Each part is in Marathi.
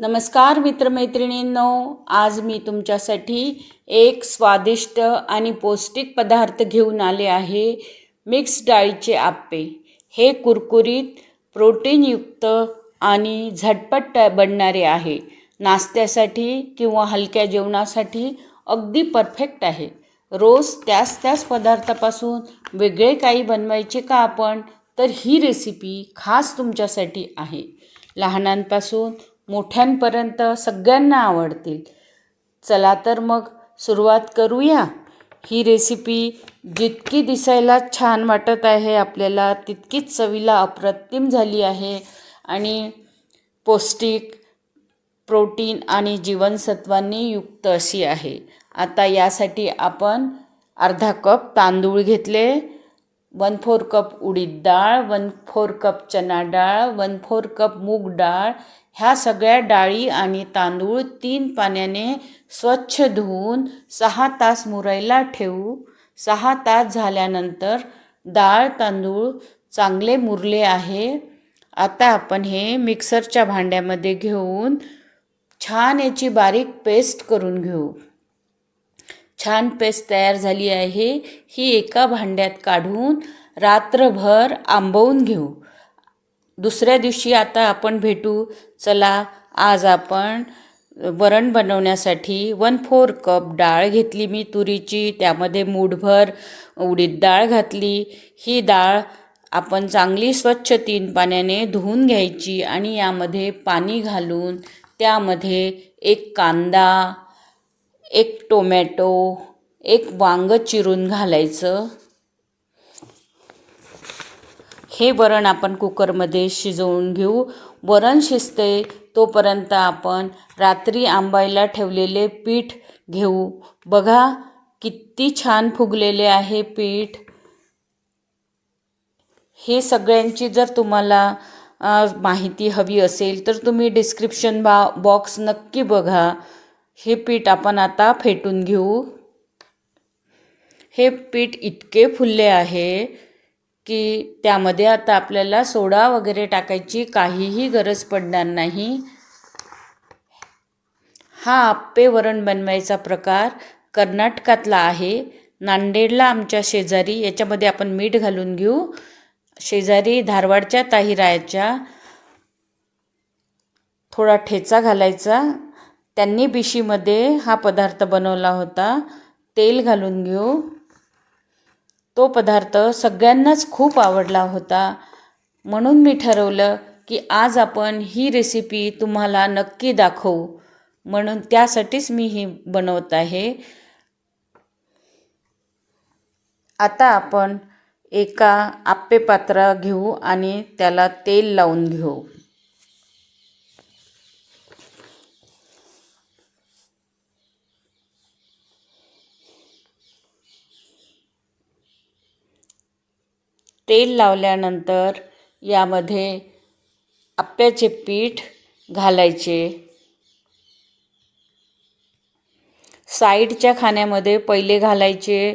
नमस्कार मित्रमैत्रिणींनो. आज मी तुमच्यासाठी एक स्वादिष्ट आणि पौष्टिक पदार्थ घेऊन आले आहे मिक्स डाळीचे आप्पे. हे कुरकुरीत प्रोटीनयुक्त आणि झटपट बनणारे आहे. नाश्त्यासाठी किंवा हलक्या जेवणासाठी अगदी परफेक्ट आहे. रोज त्याच त्याच पदार्थापासून वेगळे काही बनवायचे का आपण? तर ही रेसिपी खास तुमच्यासाठी आहे. लहानांपासून मोठ्यांपर्यंत सगळ्यांना आवडतील. चला तर मग सुरुवात करूया. ही रेसिपी जितकी दिसायला छान वाटत आहे आपल्याला तितकीच चवीला अप्रतिम झाली आहे. आणि पौष्टिक प्रोटीन आणि जीवनसत्वांनी युक्त अशी आहे. आता यासाठी आपण अर्धा कप तांदूळ घेतले वन फोर कप उडीद डाळ वन फोर कप चना डाळ वन फोर कप मूग डाळ ह्या सगळ्या डाळी आणि तांदूळ तीन पाण्याने स्वच्छ धुवून सहा तास मुरायला ठेवू. सहा तास झाल्यानंतर डाळ तांदूळ चांगले मुरले आहे. आता आपण हे मिक्सरच्या भांड्यामध्ये घेऊन छान याची बारीक पेस्ट करून घेऊ. छान पेस्ट तयार झाली आहे. ही एका भांड्यात काढून रात्रभर आंबवून घेऊ. दुसऱ्या दिवशी आता आपण भेटू. चला आज आपण वरण बनवण्यासाठी वन फोर कप डाळ घेतली मी तुरीची. त्यामध्ये मूठभर उडीद डाळ घातली. ही डाळ आपण चांगली स्वच्छ तीन पाण्याने धुवून घ्यायची आणि यामध्ये पाणी घालून त्यामध्ये एक कांदा एक टोमॅटो एक वांग चिरून घालायचं. हे वरण आपण कुकरमध्ये शिजवून घेऊ. वरण शिजते तोपर्यंत आपण रात्री आंबायला ठेवलेले पीठ घेऊ. बघा किती छान फुगलेले आहे पीठ. हे सगळ्यांची जर तुम्हाला माहिती हवी असेल तर तुम्ही डिस्क्रिप्शन बा बॉक्स नक्की बघा. हे पीठ आपण आता फेटून घेऊ. हे पीठ इतके फुलले आहे. की त्यामध्ये आता आपल्याला सोडा वगैरे टाकायची काहीही गरज पडणार नाही. हा आप्पे वरण बनवायचा प्रकार कर्नाटकातला आहे. नांदेडला आमच्या शेजारी याच्यामध्ये आपण मीठ घालून घेऊ. शेजारी धारवाडच्या ताहिरायाच्या थोडा ठेचा घालायचा. त्यांनी बिशीमध्ये हा पदार्थ बनवला होता. तेल घालून घेऊ. तो पदार्थ सगळ्यांनाच खूप आवडला होता. म्हणून मी ठरवलं की आज आपण ही रेसिपी तुम्हाला नक्की दाखवू. म्हणून त्यासाठीच मी ही बनवत आहे. आता आपण एका आप्पे पात्र घेऊ आणि त्याला तेल लावून घेऊ. तेल लावल्यानंतर यामध्ये आप्याचे पीठ घालायचे. साईडच्या खाण्यामध्ये पहिले घालायचे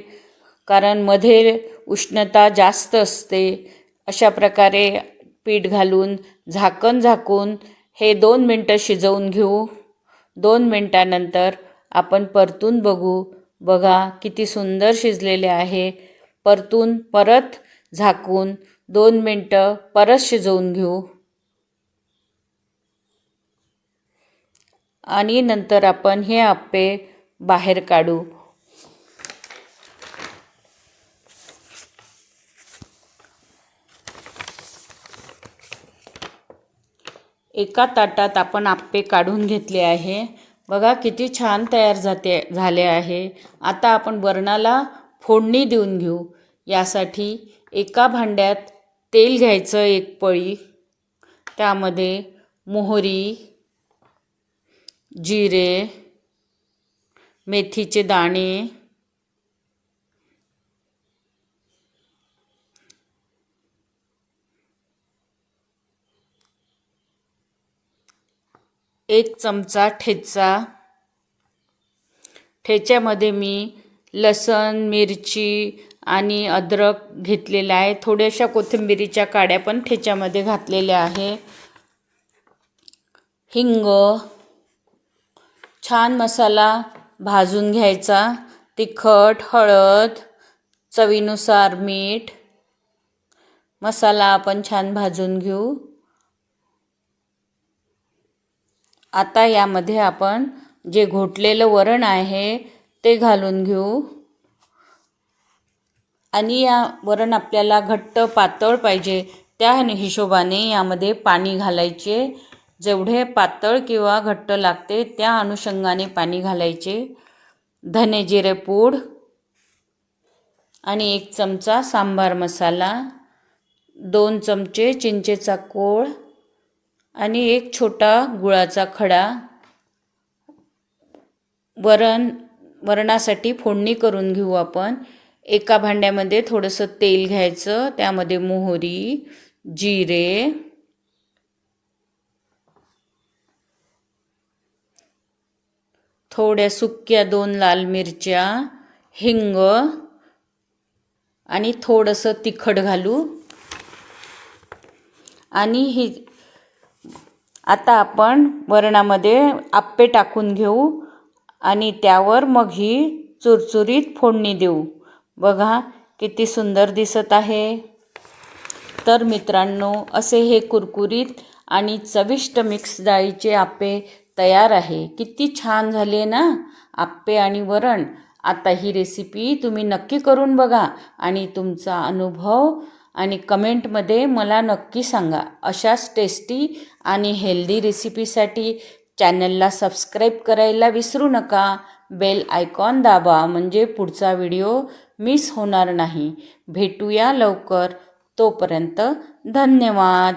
कारण मध्ये उष्णता जास्त असते. अशा प्रकारे पीठ घालून झाकण झाकून हे दोन मिनटं शिजवून घेऊ. दोन मिनटानंतर आपण परतून बघू. बघा किती सुंदर शिजलेले आहे. परतून परत झाकून दोन मिनटं परत शिजवून घेऊ. आणि नंतर आपण हे आप्पे बाहेर काढू. एका ताटात आपण आप्पे काढून घेतले आहे. बघा किती छान तयार जाते झाले आहे. आता आपण वरणाला फोडणी देऊन घेऊ. यासाठी एका भांड्यात तेल घ्यायचं एक पळी. त्यामध्ये मोहरी जिरे मेथीचे दाणे एक चमचा ठेचा. ठेच्यामध्ये मी लसण मिरची आणि अद्रक घेतलेला आहे. थोड्याशा कोथिंबिरीच्या काड्या पण ठेच्यामध्ये घातलेल्या आहे. हिंग छान मसाला भाजून घ्यायचा. तिखट हळद चवीनुसार मीठ. मसाला आपण छान भाजून घेऊ. आता यामध्ये आपण जे घोटलेलं वरण आहे ते घालून घेऊ. आणि या वरण आपल्याला घट्ट पातळ पाहिजे. त्या हिशोबाने यामध्ये पाणी घालायचे. जेवढे पातळ किंवा घट्ट लागते त्या अनुषंगाने पाणी घालायचे. धने जिरे पूड आणि एक चमचा सांबार मसाला दोन चमचे चिंचेचा कोळ आणि एक छोटा गुळाचा खडा. वरण वरणासाठी फोडणी करून घेऊ आपण. एका भांड्यामध्ये थोडंसं तेल घ्यायचं त्यामध्ये मोहरी जिरे थोड्या सुक्या दोन लाल मिरच्या हिंग आणि थोडंसं तिखट घालू. आणि ही आता आपण वरणामध्ये आप्पे टाकून घेऊ आणि त्यावर मग ही चुरचुरीत फोडणी देऊ. बघा किती सुंदर दिसत आहे. तर मित्रांनो असे हे कुरकुरीत आणि चविष्ट मिक्स डाळीचे आप्पे तयार आहे. किती छान झाले ना? आप्पे आणि वरण. आता ही रेसिपी तुम्ही नक्की करून बघा आणि तुमचा अनुभव आणि कमेंटमध्ये मला नक्की सांगा. अशाच टेस्टी आणि हेल्दी रेसिपीसाठी चॅनलला सबस्क्राईब करायला विसरू नका. बेल आयकॉन दाबा म्हणजे पुढचा व्हिडिओ मिस होणार नाही. भेटूया लवकर. तोपर्यंत धन्यवाद.